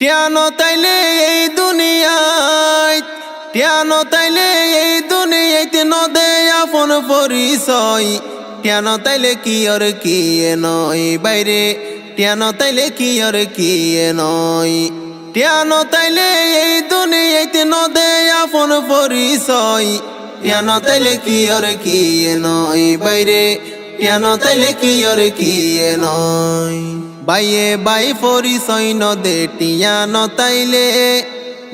টিয়ানো তাইলে এই দুনিয়ায় টিয়ানো তাইলে এই দুনিয়াতে নদে আপন পরিচয়। টিয়ানো তাইলে কি আর কি নয় বাইরে টিয়ানো তাইলে কি আর কি নয়। টিয়ানো তাইলে এই দুনিয়াতে নদে আপন পরিচয়। টিয়ানো তাইলে কি আর কি নয় বাইরে টিয়ানো তাইলে কি আর কি নয়। বাইয়ে বাই পরিচয় দে টিয়া নতাইলে।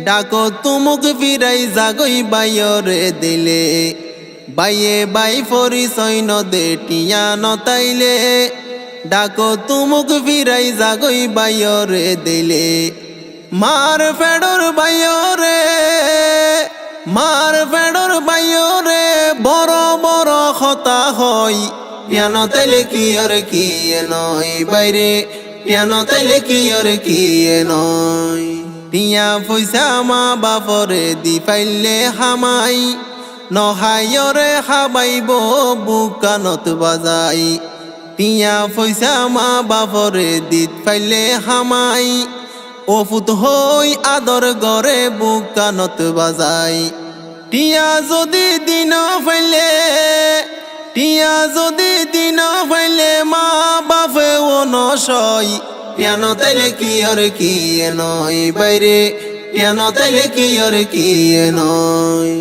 ডাকো তুমুক ফিরাই জাগই বাইরে দিলে। বাইয়ে বাই পরিচয় দে টিয়া নতাইলে। ডাকো তুমুক ফিরাই জাগই বাইরে দিলে। মার ফেডর বাইরে মার ফেডর বাইরে বড় বড় কথা হয় পিয়ানো তাইলে কি আর কি নয় বাইরে। পিয়ানো তাইলে কি আর কি নয় টিয়া পয়সা মা বাপরে দি পাইলে হামাই নহায়রে হাবাইব বুকানত বাজাই টিয়া পয়সা মা বাপরে দিত পাইলে হামাই অফুত হই আদর গরে বুকানত বাজাই টিয়া যদি দিন ফাইলে টিয়া যদি দিন ফাইলে মা বাপে ও নসই পিয়ানো তাইলে কি আর কি নয় বাইরে? পিয়ানো তাইলে কি আর কি নয়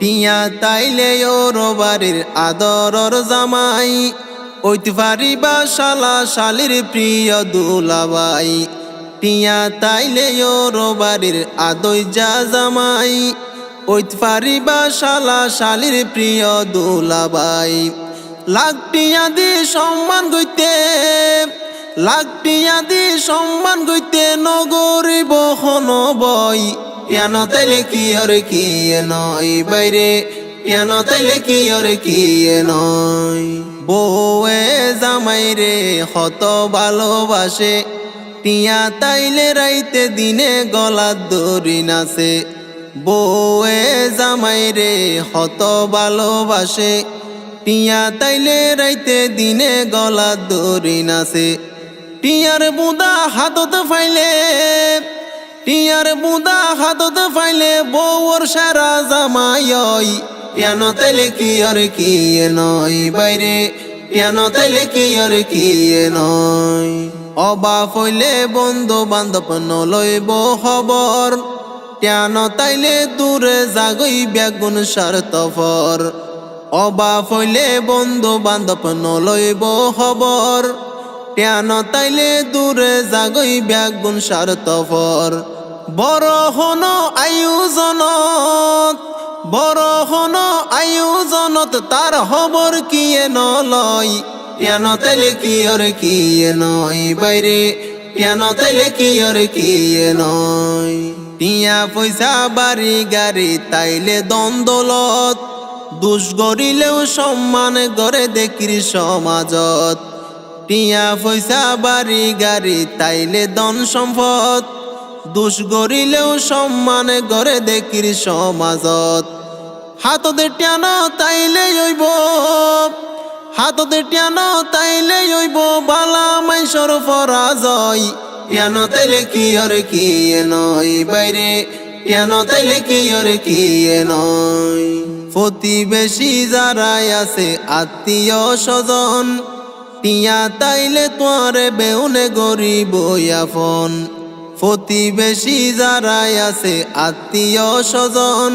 টিয়া তাইলে ওর বাড়ির আদরর জামাই। ওইতে পারিবা শালা শালির প্রিয় দুলাবাই টিয়া তাইলে ওর বাড়ির আদই যা জামাই। ওইতে পারিবা শালা শালির প্রিয় দুলাবাই লাখটিয়া দি সম্মান গইতে লাখটিয়া দি সম্মান গইতে নগরিব হন বই। পিয়ান তাইলে কি আর কি নয় বাইরে? পিয়ান তাইলে কি আর কি নয়? বউয়ে জামাই রে, হত ভালোবাসে। টিয়া তাইলে রাইতে দিনে গলা দড়ি নাচে। বউয়ে জামাই রে, হত ভালোবাসে। টিয়া তাইলে রাইতে দিনে গলা দড়ি নাচে। টিয়ার বুদা হাতত ফাইলে, টিয়ার বুদা হাতত ফাইলে বউর সারা জামাই পিয়ানো তাইলে কি আর কি নয় বাইরে পিয়ানো তাইলে কি আর কি নয়। অবাক হইলে বন্ধু বান্ধব নলইব খবর কেন তাইলে দূরে জাগই বেগুন স্বার্থপর। অবাক হইলে বন্ধু বান্ধব নলইব খবর। কেন তাইলে দূরে জাগই বেগুন স্বার্থপর। বড় হন আয়োজনত বড় হন আয়োজনত তার খবর কিয়ে নলয় কেন তাইলে কি আর কি এ নয় বাইরে? কেন তাইলে কি আর কি এ নয়? টিয়া পয়সা বাড়ি গাড়ি তাইলে দ্বন্দ্বলত। দুষ গরিলেও সম্মান গড়ে দেখির সমাজত। টিয়া পয়সা, বাড়ি, গাড়ি, তাইলে দন সম্পদ। দুষ গরিলেও সম্মান গড়ে দেখির সমাজত। হাততে টিয়ানো তাইলে হইব। হাততে টিয়ানো তাইলে হইব, বালা মাইসর পরাজয়। টিয়ানো তাইলে কি আর কি নয় বাইরে? টিয়ানো তাইলে কি আর কি নয়? প্রতিবেশী যারাই আছে, আত্মীয় স্বজন। টিয়া তাইলে তোয়ারে বেউনে গরিব ইয়াফন প্রতিবেশী যারাই আছে, আত্মীয় স্বজন।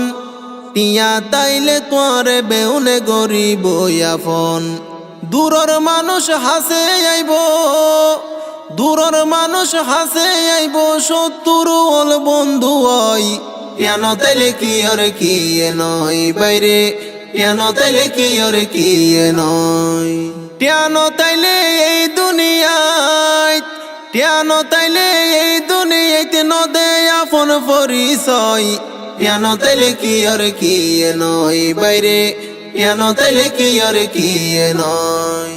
টিয়া তাইলে তোয়ারে বেউনে গরিব ইয়াফন দূরর মানুষ হাসে আইব, দূরর মানুষ হাসে আইব, সত্তর বন্ধু হয়। কেন তাইলে কি আর কি নয় বাইরে? কেন তাইলে কি আর কি নয়? কেন তাইলে এই দুনিয়ায় কেন তাইলে এই দুনিয়াতে নদে আপন পরিচয়। কেন তাইলে কি আর কি নয় বাইরে? কেন তাইলে কি আর কি নয়?